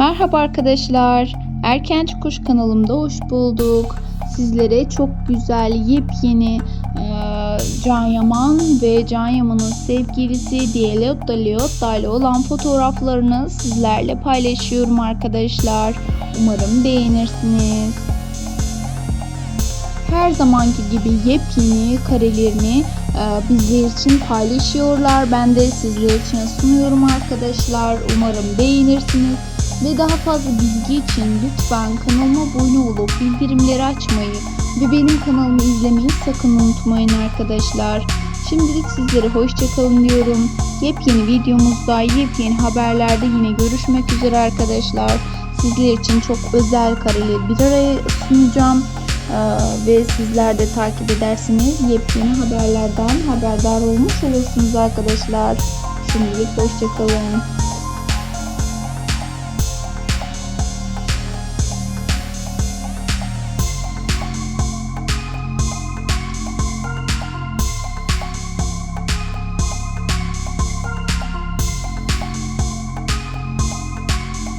Merhaba arkadaşlar. Erkenç Kuş kanalımda hoş bulduk. Sizlere çok güzel yepyeni e, Can Yaman ve Can Yaman'ın sevgilisi Dielotta Leotta ile olan fotoğraflarını sizlerle paylaşıyorum arkadaşlar. Umarım beğenirsiniz. Her zamanki gibi yepyeni karelerini e, bizler için paylaşıyorlar. Ben de sizler için sunuyorum arkadaşlar. Umarım beğenirsiniz. Ve daha fazla bilgi için lütfen kanalıma abone olup bildirimleri açmayı ve benim kanalımı izlemeyi sakın unutmayın arkadaşlar. Şimdilik sizlere hoşçakalın diyorum. Yepyeni videomuzda, yepyeni haberlerde yine görüşmek üzere arkadaşlar. Sizler için çok özel kareleri bir araya sunacağım. Ee, ve sizler de takip edersiniz. Yepyeni haberlerden haberdar olmuş olursunuz arkadaşlar. Şimdilik hoşçakalın.